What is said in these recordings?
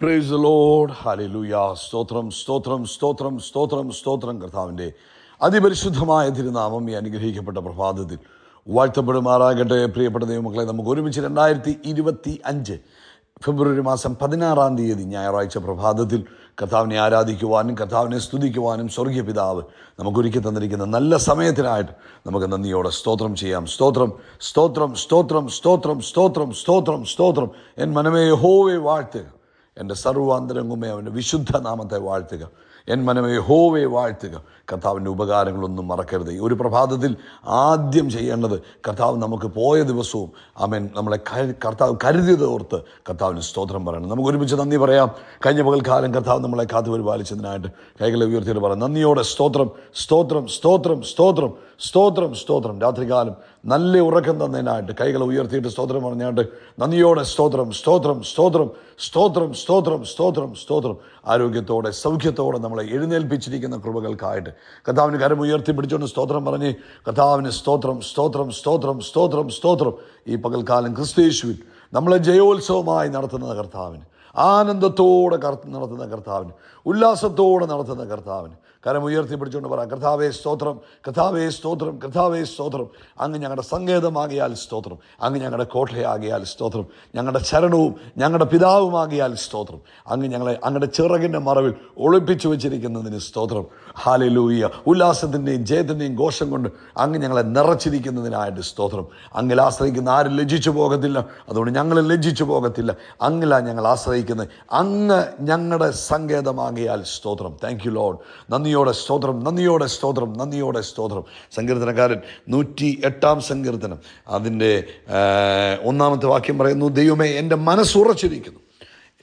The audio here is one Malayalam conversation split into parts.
പ്രൈസ് ദ ലോഡ് ഹല്ലേലൂയ സ്തോത്രം സ്തോത്രം സ്തോത്രം സ്തോത്രം സ്തോത്രം. കർത്താവിന്റെ അതിപരിശുദ്ധമായ തിരുനാമം ഈ അനുഗ്രഹിക്കപ്പെട്ട പ്രഭാതത്തിൽ വാഴ്ത്തപ്പെടുമാറാകട്ടെ. പ്രിയപ്പെട്ട ദൈവമക്കളെ നമുക്ക് ഒരുമിച്ച് രണ്ടായിരത്തി ഇരുപത്തി അഞ്ച് ഫെബ്രുവരി മാസം പതിനാറാം തീയതി ഞായറാഴ്ച പ്രഭാതത്തിൽ കർത്താവിനെ ആരാധിക്കുവാനും കർത്താവിനെ സ്തുതിക്കുവാനും സ്വർഗീയ പിതാവ് നമുക്കൊരുക്കി തന്നിരിക്കുന്ന നല്ല സമയത്തിനായിട്ട് നമുക്ക് നന്ദിയോടെ സ്തോത്രം ചെയ്യാം. സ്തോത്രം സ്തോത്രം സ്തോത്രം സ്തോത്രം സ്തോത്രം സ്തോത്രം സ്തോത്രം. എൻ മനമേ ഹോവേ വാഴ്ത്തുക. എന്റെ സർവാന്തരംഗമേ അവന്റെ വിശുദ്ധ നാമത്തെ വാഴ്ത്തുക. എൻ മനമേ ഹോവേ വാഴ്ത്തുക. കർത്താവിന്റെ ഉപകാരങ്ങളൊന്നും മറക്കരുത്. ഈ ഒരു പ്രഭാതത്തിൽ ആദ്യം ചെയ്യേണ്ടത് കർത്താവ് നമുക്ക് പോയ ദിവസവും അവൻ നമ്മളെ കർത്താവ് കരുതിയത് ഓർത്ത് കർത്താവിന് സ്തോത്രം പറയണം. നമുക്ക് ഒരുമിച്ച് നന്ദി പറയാം. കഴിഞ്ഞ പകൽക്കാലം കർത്താവ് നമ്മളെ കാത്തു പരിപാലിച്ചതിനായിട്ട് കൈകളെ ഉയർത്തിയിട്ട് പറയാം നന്ദിയോടെ സ്തോത്രം സ്തോത്രം സ്തോത്രം സ്തോത്രം സ്തോത്രം സ്തോത്രം. രാത്രികാലം നല്ല ഉറക്കം തന്നതിനായിട്ട് കൈകൾ ഉയർത്തിയിട്ട് സ്തോത്രം പറഞ്ഞാണ്ട് നന്ദിയോടെ സ്തോത്രം സ്തോത്രം സ്തോത്രം സ്തോത്രം സ്തോത്രം സ്തോത്രം സ്തോത്രം. ആരോഗ്യത്തോടെ സൗഖ്യത്തോടെ നമ്മളെ എഴുന്നേൽപ്പിച്ചിരിക്കുന്ന കൃപകൾക്കായിട്ട്. കഥാവിന് കരം ഉയർത്തി പിടിച്ചുകൊണ്ട് സ്തോത്രം പറഞ്ഞ് കഥാവിന് സ്തോത്രം സ്തോത്രം സ്തോത്രം സ്തോത്രം സ്തോത്രം. ഈ പകൽക്കാലം ക്രിസ്തീശുവിൽ നമ്മളെ ജയോത്സവമായി നടത്തുന്ന കർത്താവിന്. ആനന്ദത്തോടെ നടത്തുന്ന കർത്താവിന്. ഉല്ലാസത്തോടെ നടത്തുന്ന കർത്താവിന്. കരം ഉയർത്തി പിടിച്ചുകൊണ്ട് പറ കർത്താവേ സ്തോത്രം കർത്താവേ സ്തോത്രം കർത്താവേ സ്തോത്രം. അങ്ങ് ഞങ്ങളുടെ സങ്കേതമാകിയാൽ സ്തോത്രം. അങ്ങ് ഞങ്ങളുടെ കോട്ടയാകിയാൽ സ്തോത്രം. ഞങ്ങളുടെ ശരണവും ഞങ്ങളുടെ പിതാവുമാകിയാൽ സ്തോത്രം. അങ്ങ് ഞങ്ങളെ അങ്ങയുടെ ചിറകിന്റെ മറവിൽ ഒളിപ്പിച്ചു വെച്ചിരിക്കുന്നതിന് സ്തോത്രം. ഹാലലൂയ ഉല്ലാസത്തിന്റെയും ജയത്തിന്റെയും ഘോഷം കൊണ്ട് അങ്ങ് ഞങ്ങളെ നിറച്ചിരിക്കുന്നതിനായിട്ട് സ്തോത്രം. അങ്ങിൽ ആശ്രയിക്കുന്ന ആരും ലജ്ജിച്ചു പോകത്തില്ല. അതുകൊണ്ട് ഞങ്ങൾ ലജ്ജിച്ചു പോകത്തില്ല. അങ്ങില ഞങ്ങൾ ആശ്രയിക്കുന്നത്. അങ്ങ് ഞങ്ങളുടെ സങ്കേതമാകിയാൽ സ്തോത്രം. താങ്ക് യു ലോഡ് നന്ദിയോടെ സ്തോത്രം നന്ദിയോടെ സ്തോത്രം നന്ദിയോടെ സ്തോത്രം. സങ്കീർത്തനക്കാരൻ നൂറ്റി എട്ടാം സങ്കീർത്തനം. അതിന്റെ ഒന്നാമത്തെ വാക്യം പറയുന്നു ദൈവമേ എന്റെ മനസ്സുറച്ചിരിക്കുന്നു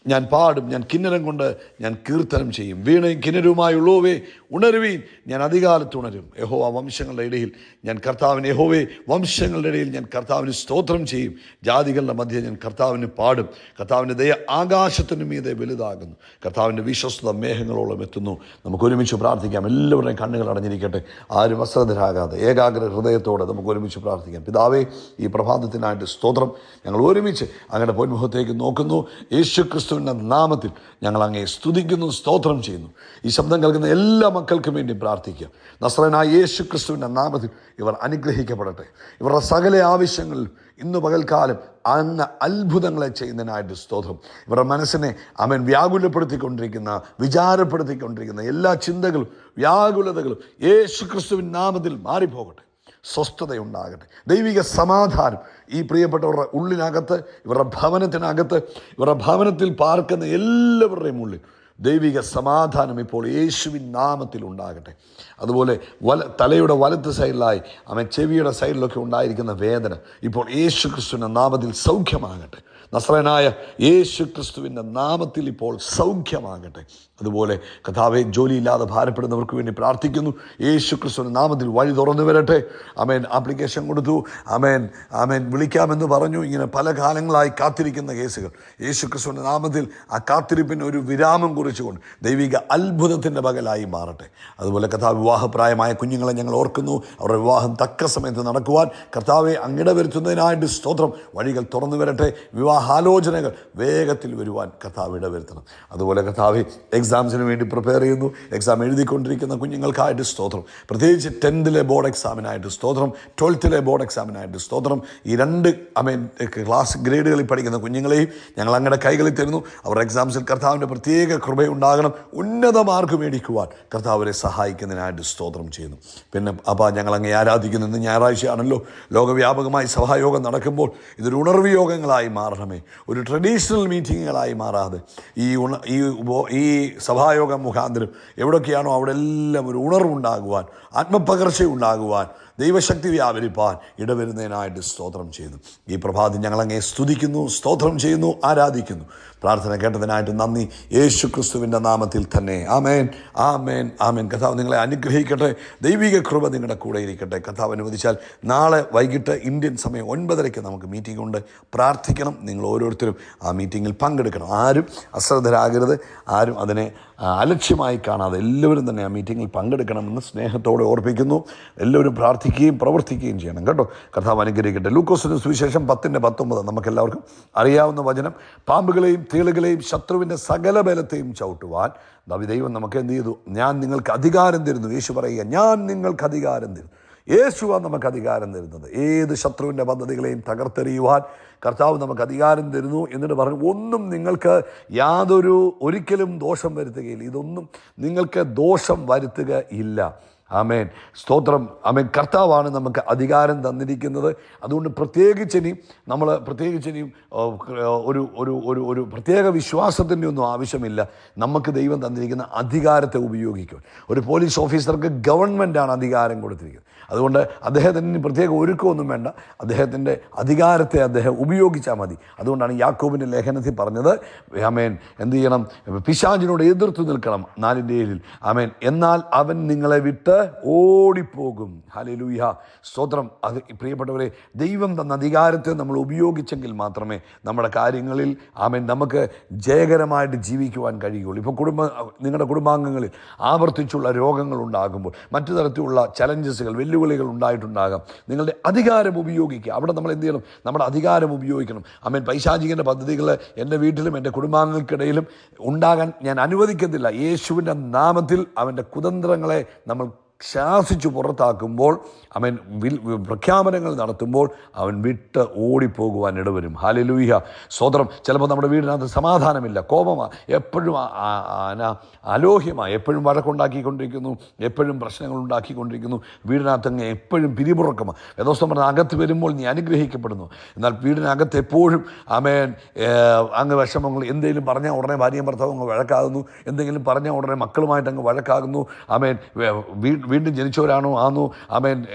ഞാൻ പാടും ഞാൻ കിന്നരം കൊണ്ട് ഞാൻ കീർത്തനം ചെയ്യും. വീണയും കിന്നരുമായുള്ളവേ ഉണരുവീൻ ഞാൻ അധികാലത്ത് ഉണരും യഹോവ വംശങ്ങളുടെ ഇടയിൽ ഞാൻ കർത്താവിന് യഹോവേ വംശങ്ങളുടെ ഇടയിൽ ഞാൻ കർത്താവിന് സ്തോത്രം ചെയ്യും. ജാതികളുടെ മധ്യ ഞാൻ കർത്താവിന് പാടും. കർത്താവിന്റെ ദയ ആകാശത്തിന് മീതെ വലുതാകുന്നു. കർത്താവിന്റെ വിശ്വസ്ത മേഘങ്ങളോളം എത്തുന്നു. നമുക്ക് ഒരുമിച്ച് പ്രാർത്ഥിക്കാം. എല്ലാവരുടെയും കണ്ണുകൾ അടഞ്ഞിരിക്കട്ടെ. ആരും വസ്ത്രധരാകാതെ ഏകാഗ്ര ഹൃദയത്തോടെ നമുക്ക് ഒരുമിച്ച് പ്രാർത്ഥിക്കാം. പിതാവേ ഈ പ്രഭാതത്തിനായിട്ട് സ്തോത്രം. ഞങ്ങൾ ഒരുമിച്ച് അങ്ങയുടെ പൊന്മുഖത്തേക്ക് നോക്കുന്നു. യേശു ക്രിസ്തുവിന്റെ നാമത്തിൽ ഞങ്ങൾ അങ്ങേ സ്തുതിക്കുന്നു സ്തോത്രം ചെയ്യുന്നു. ഈ ശബ്ദം കേൾക്കുന്ന എല്ലാ മക്കൾക്കും വേണ്ടി പ്രാർത്ഥിക്കുക. നസ്രനായ യേശു ക്രിസ്തുവിന്റെ നാമത്തിൽ ഇവർ അനുഗ്രഹിക്കപ്പെടട്ടെ. ഇവരുടെ സകല ആവശ്യങ്ങളിലും ഇന്ന് പകൽക്കാലം അങ്ങ് അത്ഭുതങ്ങളെ ചെയ്യുന്നതിനായിട്ട് സ്തോത്രം. ഇവരുടെ മനസ്സിനെ അവൻ വ്യാകുലപ്പെടുത്തിക്കൊണ്ടിരിക്കുന്ന വിചാരപ്പെടുത്തിക്കൊണ്ടിരിക്കുന്ന എല്ലാ ചിന്തകളും വ്യാകുലതകളും യേശു ക്രിസ്തുവിൻ നാമത്തിൽ മാറിപ്പോകട്ടെ. സ്വസ്ഥതയുണ്ടാകട്ടെ. ദൈവിക സമാധാനം. ഈ പ്രിയപ്പെട്ടവരുടെ ഉള്ളിനകത്ത് ഇവരുടെ ഭവനത്തിനകത്ത് ഇവരുടെ ഭവനത്തിൽ പാർക്കുന്ന എല്ലാവരുടെയും ഉള്ളിൽ ദൈവിക സമാധാനം ഇപ്പോൾ യേശുവിൻ നാമത്തിൽ ഉണ്ടാകട്ടെ. അതുപോലെ വല തലയുടെ വലത്ത് സൈഡിലായി അവൻ ചെവിയുടെ സൈഡിലൊക്കെ ഉണ്ടായിരിക്കുന്ന വേദന ഇപ്പോൾ യേശു ക്രിസ്തുവിന്റെ നാമത്തിൽ സൗഖ്യമാകട്ടെ. നസ്രനായ യേശു ക്രിസ്തുവിന്റെ നാമത്തിൽ ഇപ്പോൾ സൗഖ്യമാകട്ടെ. അതുപോലെ കഥാവെ ജോലിയില്ലാതെ ഭാരപ്പെടുന്നവർക്ക് വേണ്ടി പ്രാർത്ഥിക്കുന്നു. യേശു ക്രിസ്തുവിന്റെ നാമത്തിൽ വഴി തുറന്നു വരട്ടെ. അമേൻ ആപ്ലിക്കേഷൻ കൊടുത്തു. അമേൻ അമേൻ വിളിക്കാമെന്ന് പറഞ്ഞു. ഇങ്ങനെ പല കാലങ്ങളായി കാത്തിരിക്കുന്ന കേസുകൾ. യേശു ക്രിസ്തുവിന്റെ നാമത്തിൽ ആ കാത്തിരിപ്പിന് ഒരു വിരാമം കുറിച്ചുകൊണ്ട് ദൈവിക അത്ഭുതത്തിന്റെ പകലായി മാറട്ടെ. അതുപോലെ കഥാ വിവാഹപ്രായമായ കുഞ്ഞുങ്ങളെ ഞങ്ങൾ ഓർക്കുന്നു. അവരുടെ വിവാഹം തക്ക സമയത്ത് നടക്കുവാൻ കർത്താവെ അങ്ങിട വരുത്തുന്നതിനായിട്ട് സ്തോത്രം. വഴികൾ തുറന്നു വരട്ടെ. വിവാഹാലോചനകൾ വേഗത്തിൽ വരുവാൻ കർത്താവ് ഇടവരുത്തണം. അതുപോലെ കർത്താവ് എക്സാംസിന് വേണ്ടി പ്രിപ്പയർ ചെയ്യുന്നു. എക്സാം എഴുതിക്കൊണ്ടിരിക്കുന്ന കുഞ്ഞുങ്ങൾക്കായിട്ട് സ്തോത്രം. പ്രത്യേകിച്ച് ടെൻത്തിലെ ബോർഡ് എക്സാമിനായിട്ട് സ്തോത്രം. ട്വൽത്തിലെ ബോർഡ് എക്സാമിനായിട്ട് സ്തോത്രം. ഈ രണ്ട് ഐ മീൻ ക്ലാസ് ഗ്രേഡുകളിൽ പഠിക്കുന്ന കുഞ്ഞുങ്ങളെയും ഞങ്ങൾ അങ്ങയുടെ കൈകളിൽ തരുന്നു. അവർ എക്സാംസിൽ കർത്താവിന്റെ പ്രത്യേക കൃപയുണ്ടാകണം. ഉന്നത മാർക്ക് മേടിക്കുവാൻ കർത്താവ് അവരെ സഹായിക്കുന്നതിനായിട്ട് സ്തോത്രം ചെയ്യുന്നു. പിന്നെ അപ്പോൾ ഞങ്ങൾ അങ്ങേ ആരാധിക്കുന്ന ഇന്ന് ഞായറാഴ്ചയാണല്ലോ. ലോകവ്യാപകമായി സഭായോഗം നടക്കുമ്പോൾ ഇതൊരു ഉണർവ് യോഗങ്ങളായി മാറണമേ. ഒരു ട്രഡീഷണൽ മീറ്റിങ്ങുകളായി മാറാതെ ഈ ഉണ ഈ ഈ സഭായോഗം മുഖാന്തരം എവിടെയൊക്കെയാണോ അവിടെ എല്ലാം ഒരു ഉണർവുണ്ടാകുവാൻ ആത്മപകർച്ച ഉണ്ടാകുവാൻ ദൈവശക്തി വ്യാപരിപ്പാൻ ഇടവരുന്നതിനായിട്ട് സ്തോത്രം ചെയ്യുന്നു. ഈ പ്രഭാതം ഞങ്ങളങ്ങേ സ്തുതിക്കുന്നു സ്തോത്രം ചെയ്യുന്നു ആരാധിക്കുന്നു. പ്രാർത്ഥന കേട്ടതിനായിട്ട് നന്ദി. യേശു ക്രിസ്തുവിന്റെ നാമത്തിൽ തന്നെ. ആമേൻ ആമേൻ ആമേൻ. കഥാവ് നിങ്ങളെ അനുഗ്രഹിക്കട്ടെ. ദൈവിക കൃപ നിങ്ങളുടെ കൂടെ ഇരിക്കട്ടെ. കഥാവ് അനുവദിച്ചാൽ നാളെ വൈകിട്ട് ഇന്ത്യൻ സമയം ഒൻപതരയ്ക്ക് നമുക്ക് മീറ്റിംഗ് ഉണ്ട്. പ്രാർത്ഥിക്കണം. നിങ്ങൾ ഓരോരുത്തരും ആ മീറ്റിങ്ങിൽ പങ്കെടുക്കണം. ആരും അശ്രദ്ധരാകരുത്. ആരും അതിനെ അലക്ഷ്യമായി കാണാതെ എല്ലാവരും തന്നെ ആ മീറ്റിങ്ങിൽ പങ്കെടുക്കണമെന്ന് സ്നേഹത്തോടെ ഓർപ്പിക്കുന്നു. എല്ലാവരും പ്രാർത്ഥിക്കും പ്രാർത്ഥിക്കുകയും പ്രവർത്തിക്കുകയും ചെയ്യണം. കേട്ടോ? കർത്താവ് അനുഗ്രഹിക്കട്ടെ. ലൂക്കോസിന് സുവിശേഷം പത്തിന്റെ പത്തൊമ്പത് നമുക്കെല്ലാവർക്കും അറിയാവുന്ന വചനം. പാമ്പുകളെയും തീളുകളെയും ശത്രുവിന്റെ സകല ബലത്തെയും ചവിട്ടുവാൻ ദാവി ദൈവം നമുക്ക് എന്ത് ചെയ്തു? ഞാൻ നിങ്ങൾക്ക് അധികാരം തരുന്നു. യേശു പറയുക ഞാൻ നിങ്ങൾക്ക് അധികാരം തരുന്നു. യേശുവാണ് നമുക്ക് അധികാരം തരുന്നത്. ഏത് ശത്രുവിന്റെ പദ്ധതികളെയും തകർത്തെറിയുവാൻ കർത്താവ് നമുക്ക് അധികാരം തരുന്നു എന്നിട്ട് പറഞ്ഞു ഒന്നും നിങ്ങൾക്ക് യാതൊരു ഒരിക്കലും ദോഷം വരുത്തുകയില്ല. ഇതൊന്നും നിങ്ങൾക്ക് ദോഷം വരുത്തുക ഇല്ല. ആമേൻ. സ്തോത്രം. ആമേൻ. കർത്താവാണ് നമുക്ക് അധികാരം തന്നിരിക്കുന്നത്. അതുകൊണ്ട് പ്രത്യേകിച്ച് ഇനി നമ്മൾ പ്രത്യേകിച്ച് ഇനിയും ഒരു ഒരു ഒരു ഒരു പ്രത്യേക വിശ്വാസത്തിന്റെ ഒന്നും ആവശ്യമില്ല. നമുക്ക് ദൈവം തന്നിരിക്കുന്ന അധികാരത്തെ ഉപയോഗിക്കും ഒരു പോലീസ് ഓഫീസർക്ക് ഗവൺമെന്റാണ് അധികാരം കൊടുത്തിരിക്കുന്നത്. അതുകൊണ്ട് അദ്ദേഹത്തിന് പ്രത്യേക ഒരുക്കമൊന്നും വേണ്ട. അദ്ദേഹത്തിന്റെ അധികാരത്തെ അദ്ദേഹം ഉപയോഗിച്ചാൽ മതി. അതുകൊണ്ടാണ് യാക്കോബിന്റെ ലേഖനത്തിൽ പറഞ്ഞത് ആമേൻ എന്ത് ചെയ്യണം? പിശാചിനോട് എതിർത്ത് നിൽക്കണം നാലിന്റെ ഏഴിൽ. ആമേൻ. എന്നാൽ അവൻ നിങ്ങളെ വിട്ട് ഓടിപ്പോകും. ഹലലൂയ സ്തോത്രം അത് പ്രിയപ്പെട്ടവരെ ദൈവം തന്ന അധികാരത്തെ നമ്മൾ ഉപയോഗിച്ചെങ്കിൽ മാത്രമേ നമ്മുടെ കാര്യങ്ങളിൽ ആമേൻ നമുക്ക് ജയകരമായിട്ട് ജീവിക്കുവാൻ കഴിയുള്ളൂ ഇപ്പോൾ കുടുംബ നിങ്ങളുടെ കുടുംബാംഗങ്ങളിൽ ആവർത്തിച്ചുള്ള രോഗങ്ങൾ ഉണ്ടാകുമ്പോൾ മറ്റു തരത്തിലുള്ള ചലഞ്ചസുകൾ വെല്ലുവിളികൾ ഉണ്ടായിട്ടുണ്ടാകാം. നിങ്ങളുടെ അധികാരം ഉപയോഗിക്കുക. അവിടെ നമ്മൾ എന്ത് ചെയ്യണം? നമ്മുടെ അധികാരം ഉപയോഗിക്കണം. അമ്മൻ പൈശാചികന്റെ പദ്ധതികൾ എന്റെ വീട്ടിലും എന്റെ കുടുംബാംഗങ്ങൾക്കിടയിലും ഉണ്ടാകാൻ ഞാൻ അനുവദിക്കത്തില്ല. യേശുവിന്റെ നാമത്തിൽ അവന്റെ കുതന്ത്രങ്ങളെ നമ്മൾ ശാസിച്ചു പുറത്താക്കുമ്പോൾ അവൻ വിൽ പ്രഖ്യാപനങ്ങൾ നടത്തുമ്പോൾ അവൻ വിട്ട് ഓടിപ്പോകുവാൻ ഇടവരും. ഹാലലൂഹ്യ സ്വതന്ത്രം ചിലപ്പോൾ നമ്മുടെ വീടിനകത്ത് സമാധാനമില്ല കോപമാണ് എപ്പോഴും അലോഹ്യമായി എപ്പോഴും വഴക്കുണ്ടാക്കിക്കൊണ്ടിരിക്കുന്നു എപ്പോഴും പ്രശ്നങ്ങൾ ഉണ്ടാക്കിക്കൊണ്ടിരിക്കുന്നു വീടിനകത്ത് അങ്ങ് എപ്പോഴും പിരിമുറക്കമാണ് വേദോസ്തം പറഞ്ഞാൽ അകത്ത് വരുമ്പോൾ നീ അനുഗ്രഹിക്കപ്പെടുന്നു. എന്നാൽ വീടിനകത്ത് എപ്പോഴും അമേൻ അങ്ങ് വിഷമങ്ങൾ എന്തെങ്കിലും പറഞ്ഞാൽ ഉടനെ ഭാര്യയും ഭർത്താവും അങ്ങ് വഴക്കാകുന്നു. എന്തെങ്കിലും പറഞ്ഞാൽ ഉടനെ മക്കളുമായിട്ട് അങ്ങ് വഴക്കാകുന്നു അമേൻ വീട് വീണ്ടും ജനിച്ചവരാണോ? ആണോ ആമേൻ.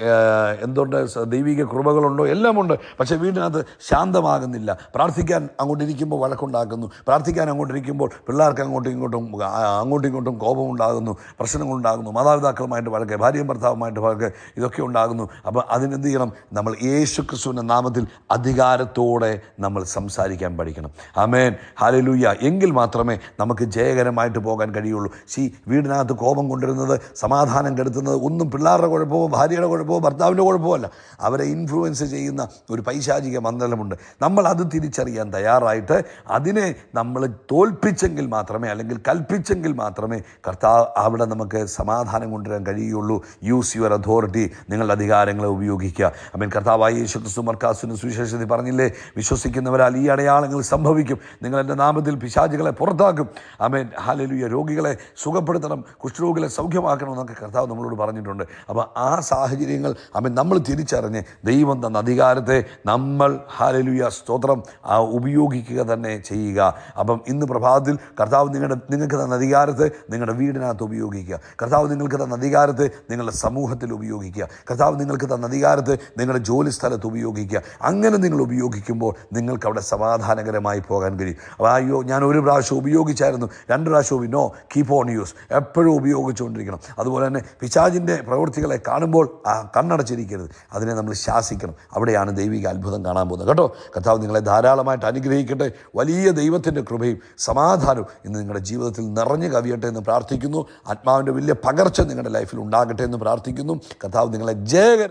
എന്തുകൊണ്ട് ദൈവിക കൃപകളുണ്ടോ? എല്ലാമുണ്ട്. പക്ഷേ വീടിനകത്ത് ശാന്തമാകുന്നില്ല. പ്രാർത്ഥിക്കാൻ അങ്ങോട്ടിരിക്കുമ്പോൾ വഴക്കുണ്ടാക്കുന്നു. പ്രാർത്ഥിക്കാൻ അങ്ങോട്ടിരിക്കുമ്പോൾ പിള്ളേർക്ക് അങ്ങോട്ടും ഇങ്ങോട്ടും അങ്ങോട്ടും ഇങ്ങോട്ടും കോപമുണ്ടാകുന്നു പ്രശ്നങ്ങളുണ്ടാകുന്നു മാതാപിതാക്കളുമായിട്ട് വഴക്ക് ഭാര്യയും ഭർത്താവുമായിട്ട് വഴക്ക് ഇതൊക്കെ ഉണ്ടാകുന്നു. അപ്പോൾ അതിനെന്ത് ചെയ്യണം? നമ്മൾ യേശു ക്രിസ്തുവിന്റെ നാമത്തിൽ അധികാരത്തോടെ നമ്മൾ സംസാരിക്കാൻ പഠിക്കണം. ആമേൻ. ഹാലലൂയ്യ. എങ്കിൽ മാത്രമേ നമുക്ക് ജയകരമായിട്ട് പോകാൻ കഴിയുള്ളൂ. സി വീടിനകത്ത് കോപം കൊണ്ടുവരുന്നത് സമാധാനം കെടുത്തുന്നത് ഒന്നും പിള്ളേരുടെ കുഴപ്പമോ ഭാര്യയുടെ കുഴപ്പമോ ഭർത്താവിന്റെ കുഴപ്പമോ അല്ല അവരെ ഇൻഫ്ലുവൻസ് ചെയ്യുന്ന ഒരു പൈശാചിക മണ്ഡലമുണ്ട്. നമ്മൾ അത് തിരിച്ചറിയാൻ തയ്യാറായിട്ട് അതിനെ നമ്മൾ തോൽപ്പിച്ചെങ്കിൽ മാത്രമേ അല്ലെങ്കിൽ കൽപ്പിച്ചെങ്കിൽ മാത്രമേ കർത്താവ് അവിടെ നമുക്ക് സമാധാനം കൊണ്ടുവരാൻ കഴിയുള്ളൂ യൂസ് യുവർ അതോറിറ്റി നിങ്ങളുടെ അധികാരങ്ങളെ ഉപയോഗിക്കുക. അമീൻ. കർത്താവായ യേശു ക്രിസ്തു മർക്കാസിന് സുവിശേഷത്തിൽ പറഞ്ഞില്ലേ? വിശ്വസിക്കുന്നവരാൽ ഈ അടയാളങ്ങൾ സംഭവിക്കും. നിങ്ങൾ എന്റെ നാമത്തിൽ പിശാചികളെ പുറത്താക്കും. അമേൻ. ഹാലലുയ രോഗികളെ സുഖപ്പെടുത്തണം. കുഷ്ഠരോഗികളെ സൗഖ്യമാക്കണം എന്നൊക്കെ കർത്താവ് നമ്മളോട് പറഞ്ഞിട്ടുണ്ട്. അപ്പോൾ ആ സാഹചര്യങ്ങൾ അമ്മ നമ്മൾ തിരിച്ചറിഞ്ഞ് ദൈവം തന്ന അധികാരത്തെ നമ്മൾ ഹാലലുയ സ്തോത്രം ഉപയോഗിക്കുക തന്നെ ചെയ്യുക. അപ്പം ഇന്ന് പ്രഭാതത്തിൽ കർത്താവ് നിങ്ങളുടെ നിങ്ങൾക്ക് തന്ന അധികാരത്തെ നിങ്ങളുടെ വീടിനകത്ത് ഉപയോഗിക്കുക. കർത്താവ് നിങ്ങൾക്ക് തന്ന അധികാരത്തെ നിങ്ങളുടെ സമൂഹത്തിൽ ഉപയോഗിക്കുക. കർത്താവ് നിങ്ങൾക്ക് തന്ന അധികാരത്തെ നിങ്ങളുടെ ജോലി സ്ഥലത്ത് ഉപയോഗിക്കുക. അങ്ങനെ നിങ്ങൾ ഉപയോഗിക്കുമ്പോൾ നിങ്ങൾക്ക് അവിടെ സമാധാനകരമായി പോകാൻ കഴിയും. അപ്പോൾ അയ്യോ ഞാൻ ഒരു പ്രാവശ്യം ഉപയോഗിച്ചായിരുന്നു. രണ്ട് പ്രാവശ്യം നോ കീപ്പ് ഓൺ യൂസ് എപ്പോഴും ഉപയോഗിച്ചുകൊണ്ടിരിക്കണം. അതുപോലെ തന്നെ പിശാജിന്റെ പ്രവൃത്തികളെ കാണുമ്പോൾ ആ കണ്ണടച്ചിരിക്കരുത്. അതിനെ നമ്മൾ ശാസിക്കണം. അവിടെയാണ് ദൈവിക അത്ഭുതം കാണാൻ പോകുന്നത്. കേട്ടോ കർത്താവ് നിങ്ങളെ ധാരാളമായിട്ട് അനുഗ്രഹിക്കട്ടെ. വലിയ ദൈവത്തിന്റെ കൃപയും സമാധാനവും ഇന്ന് നിങ്ങളുടെ ജീവിതത്തിൽ നിറഞ്ഞു കവിയട്ടെ എന്ന് പ്രാർത്ഥിക്കുന്നു. ആത്മാവിന്റെ വലിയ പകർച്ച നിങ്ങളുടെ ലൈഫിൽ ഉണ്ടാകട്ടെ എന്ന് പ്രാർത്ഥിക്കുന്നു. കർത്താവ് നിങ്ങളെ ജയകര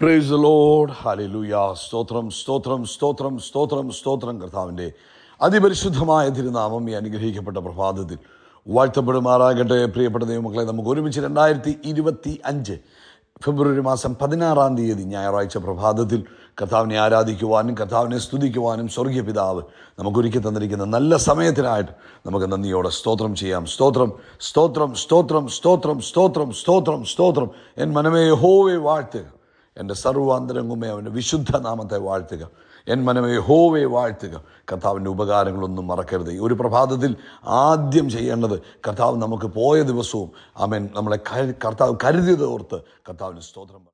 പ്രൈസ് ലോഡ് ലോർഡ് ഹല്ലേലൂയ സ്തോത്രം സ്തോത്രം സ്തോത്രം സ്തോത്രം സ്തോത്രം കർത്താവിന്റെ അതിപരിശുദ്ധമായ തിരുനാമം ഈ അനുഗ്രഹിക്കപ്പെട്ട പ്രഭാതത്തിൽ. വാഴ്ത്തപ്പെടുമാറാകട്ടെ പ്രിയപ്പെട്ട ദൈവമക്കളെ. നമുക്ക് ഒരുമിച്ച് രണ്ടായിരത്തി ഇരുപത്തി അഞ്ച് ഫെബ്രുവരി മാസം പതിനാറാം തീയതി ഞായറാഴ്ച പ്രഭാതത്തിൽ കഥാവിനെ ആരാധിക്കുവാനും കഥാവിനെ സ്തുതിക്കുവാനും സ്വർഗീയ പിതാവ് നമുക്കൊരുക്കി തന്നിരിക്കുന്ന നല്ല സമയത്തിനായിട്ട് നമുക്ക് നന്ദിയോടെ സ്തോത്രം ചെയ്യാം. സ്തോത്രം സ്തോത്രം സ്തോത്രം സ്തോത്രം സ്തോത്രം സ്തോത്രം സ്തോത്രം. എൻ മനമേ ഹോവെ വാഴ്ത്തുക. എന്റെ സർവാന്തരംഗമേ അവന്റെ വിശുദ്ധ നാമത്തെ വാഴ്ത്തുക. എൻ മനമേ ഹോവെ വാഴ്ത്തുക. കർത്താവിന്റെ ഉപകാരങ്ങളൊന്നും മറക്കരുത്. ഈ ഒരു പ്രഭാതത്തിൽ ആദ്യം ചെയ്യേണ്ടത് കർത്താവ് നമുക്ക് പോയ ദിവസവും ആമേൻ നമ്മളെ കർത്താവ് കരുതിയത് ഓർത്ത് കർത്താവിന് സ്തോത്രം